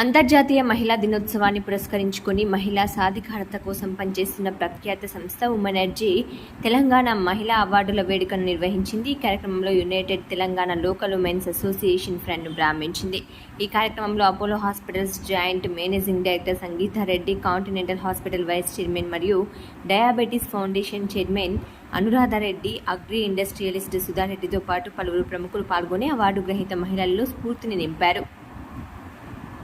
అంతర్జాతీయ మహిళా దినోత్సవాన్ని పురస్కరించుకొని మహిళా సాధికారత కోసం పనిచేస్తున్న ప్రఖ్యాత సంస్థ ఉమెనర్జీ తెలంగాణ మహిళా అవార్డుల వేడుకను నిర్వహించింది. ఈ కార్యక్రమంలో united Telangana local women's association ఫ్రెండ్ను ప్రారంభించింది ఈ కార్యక్రమంలో Apollo hospitals joint managing director Sangeetha Reddy Continental hospital vice chairman మరియు diabetes foundation chairman Anuradha Reddy agri industrialist సుధారెడ్డితో పాటు పలువురు ప్రముఖులు పాల్గొని అవార్డు గ్రహీత మహిళల్లో స్ఫూర్తిని నింపారు.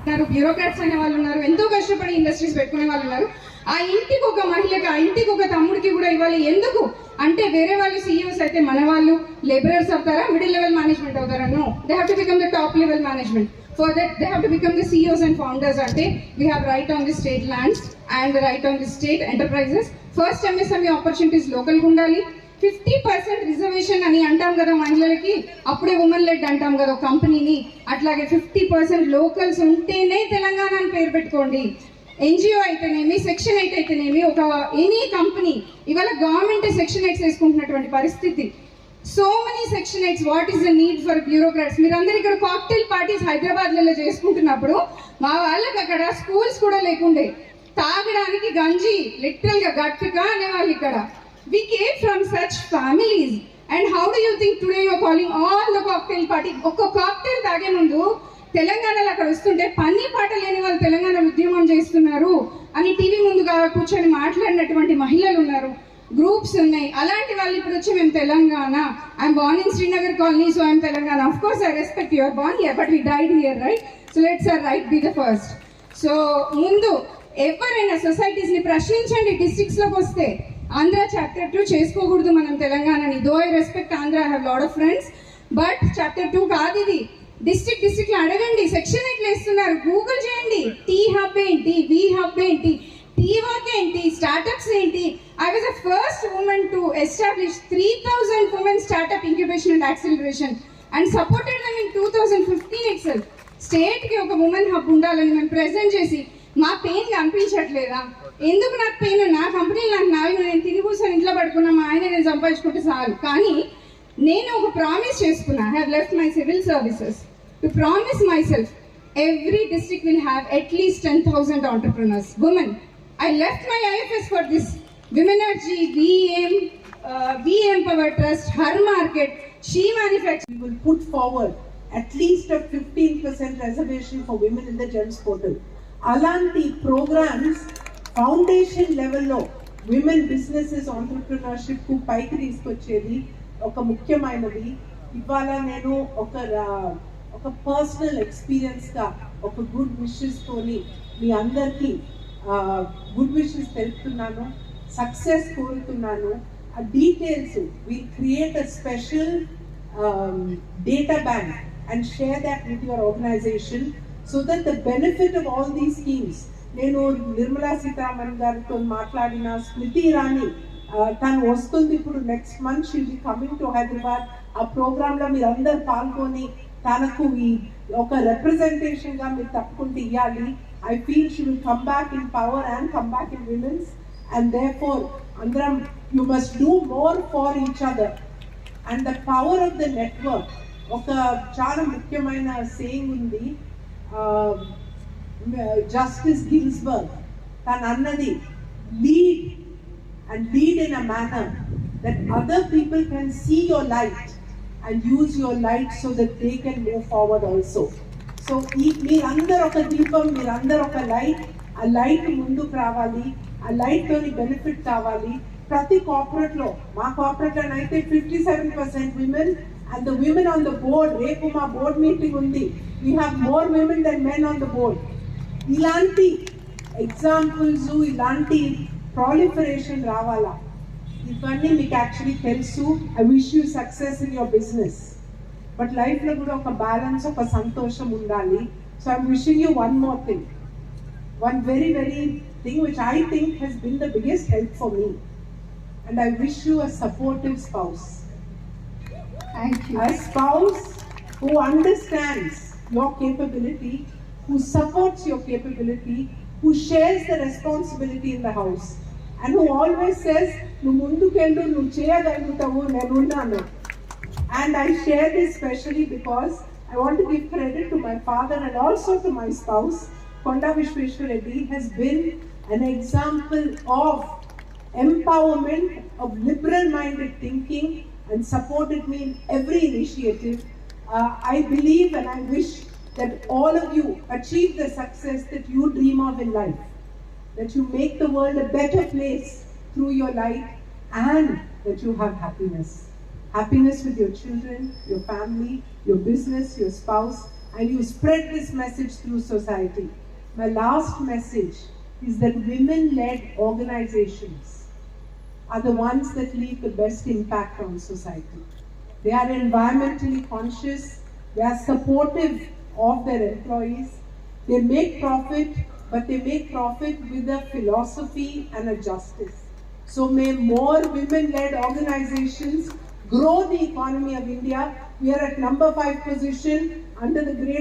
ఉన్నారు బ్యూరోక్రాట్స్ అనే వాళ్ళు ఉన్నారు ఎంతో కష్టపడి ఇండస్ట్రీస్ పెట్టుకునే వాళ్ళు ఉన్నారు. ఆ ఇంటికి ఒక మహిళకి ఆ ఇంటికి ఒక తమ్ముడికి కూడా ఇవ్వాలి ఎందుకు? అంటే వేరే వాళ్ళు సీఈఓస్ అయితే మన వాళ్ళు లేబరర్స్ అవుతారా మిడిల్ లెవెల్ మేనేజ్మెంట్ అవుతారా? No they have to become the top level management for that they have to become the CEOs and founders అంటే we have right on the state lands and right on the state enterprises first MSME opportunities లోకల్గా ఉండాలి fifty percent reservation అని అంటాం కదా మహిళలకి. అప్పుడే women lead అంటాం కదా ఒక కంపెనీని. అట్లాగే ఫిఫ్టీ పర్సెంట్ లోకల్స్ ఉంటేనే తెలంగాణ అని పేరు పెట్టుకోండి. ఎన్జిఓ అయితేనేమి సెక్షన్ ఎయిట్ అయితేనేమి ఒక ఎనీ కంపెనీ ఇవాళ గవర్నమెంట్ సెక్షన్ ఎయిట్స్ వేసుకుంటున్నటువంటి పరిస్థితి. So many section eights what is the need for bureaucrats మీరందరూ ఇక్కడ కాక్టైల్ పార్టీస్ హైదరాబాద్లలో చేసుకుంటున్నప్పుడు మా వాళ్ళకి అక్కడ స్కూల్స్ కూడా లేకుండే. తాగడానికి గంజి లిటరల్గా గట్టిగా అనేవాళ్ళు ఇక్కడ. We came from such families. And how do you think today you're calling all the cocktail party? ఒక్క కాక్టైల్ తాగే ముందు తెలంగాణలో అక్కడ వస్తుంటే పని పాట లేని వాళ్ళు తెలంగాణ ఉద్యమం చేస్తున్నారు అని టీవీ ముందుగా కూర్చొని మాట్లాడినటువంటి మహిళలు ఉన్నారు. గ్రూప్స్ ఉన్నాయి. అలాంటి వాళ్ళు ఇప్పుడు వచ్చి మేము Telangana. I'm born in Srinagar colony so I'm Telangana. Of course I respect your born here but we died here right so let's are right be the first so ముందు ఎవరైనా సొసైటీస్ని ప్రశ్నించండి డిస్ట్రిక్ట్స్లోకి వస్తే. ఆంధ్ర చాప్టర్ టూ చేసుకోకూడదు మనం తెలంగాణని. Though I respect Andhra I have lot of friends but chapter two కాదు ఇది. District district అడగండి. Section ఎట్లా ఇస్తున్నారు? గూగుల్ చేయండి. టీ హబ్ ఏంటి? వి హబ్ ఏంటి? టీ వర్క్ ఏంటి? స్టార్టప్స్ ఏంటి? I was the first woman to establish three thousand women startup incubation and acceleration and supported them in two thousand fifteen excel స్టేట్కి ఒక ఉమెన్ హబ్ ఉండాలని మేము present చేసి మా పెయిన్ కనిపించట్లేదా? ఎందుకు నాకు పెయిన్? నా కంపెనీలు నాకు నాలుగు నేను తిని కూర్చొని ఇంట్లో పడుకున్నా మా ఆయన నేను సంపాదించుకుంటే చాలు. కానీ నేను ఒక ప్రామిస్ చేసుకున్నా. Have left my civil services to promise myself every district will have at least ten thousand entrepreneurs women I left my IFS for this Wemenergy VM VM power trust her market she manufacture we will put forward at least a 15% reservation for women in. అలాంటి programmes foundation లెవెల్లో women businesses ఆంటర్ప్రినర్షిప్కు పైకి తీసుకొచ్చేది ఒక ముఖ్యమైనది. ఇవాళ నేను ఒక ఒక పర్సనల్ ఎక్స్పీరియన్స్గా ఒక గుడ్ విషెస్తోని మీ అందరికీ గుడ్ విషెస్ తెలుపుతున్నాను సక్సెస్ కోరుతున్నాను. ఆ details we create a special data bank and share that with your organisation so that the benefit of all these schemes నేను నిర్మలా సీతారామన్ గారితో మాట్లాడిన స్మృతి ఇరానీ తను వస్తుంది ఇప్పుడు next month she'll be coming to Hyderabad ఆ ప్రోగ్రామ్లో మీరు అందరు పాల్గొని తనకు ఈ ఒక రిప్రజెంటేషన్గా మీరు తప్పకుండా ఇవ్వాలి I feel she will come back in power and come back in women's and they for అందరం you must do more for each other and the power of the network ఒక చాలా ముఖ్యమైన సేయింగ్ ఉంది. జస్టిస్ గిల్స్బర్గ్ తను అన్నది lead and lead in a manner that other people can see your light and use your light so that they can move forward also so ఈ మీరందరూ ఒక దీపం మీరందరూ ఒక లైట్ ఆ లైట్ ముందుకు రావాలి ఆ లైట్లో బెనిఫిట్ కావాలి. ప్రతి కార్పొరేట్ మా కార్పొరేట్ అయితే fifty seven percent women and the women on the board రేపు మా బోర్డ్ మీటింగ్ ఉంది. We have more women than men on the board ఇలాంటి ఎగ్జాంపుల్స్ ఇలాంటి ప్రాలిఫరేషన్ రావాలా? ఇవన్నీ మీకు యాక్చువల్లీ తెలుసు. I wish you success in your business but లైఫ్లో కూడా ఒక బ్యాలెన్స్ ఒక సంతోషం ఉండాలి. So I'm wishing you one more thing one very very thing which I think he's been the biggest help for me and I wish you a supportive spouse a spouse who understands your capability, who supports your capability, who shares the responsibility in the house, and who always says, నువ్వు ముందుకెళ్ళు నువ్వు చేయగలుగుతావు నేనున్నాను And I share this specially because I want to give credit to my father and also to my spouse Konda Vishweshwar Reddy has been an example of empowerment, of liberal-minded thinking, and supported me in every initiative. Uh, I believe and I wish that all of you achieve the success that you dream of in life. That you make the world a better place through your life and that you have happiness. Happiness with your children, your family, your business, your spouse, and you spread this message through society. My last message is that women led organizations are the ones that leave the best impact on society. They are environmentally conscious, they are supportive of their employees, they make profit, but they make profit with a philosophy and a justice. So may more women-led organizations grow the economy of India. We are at number five position under the great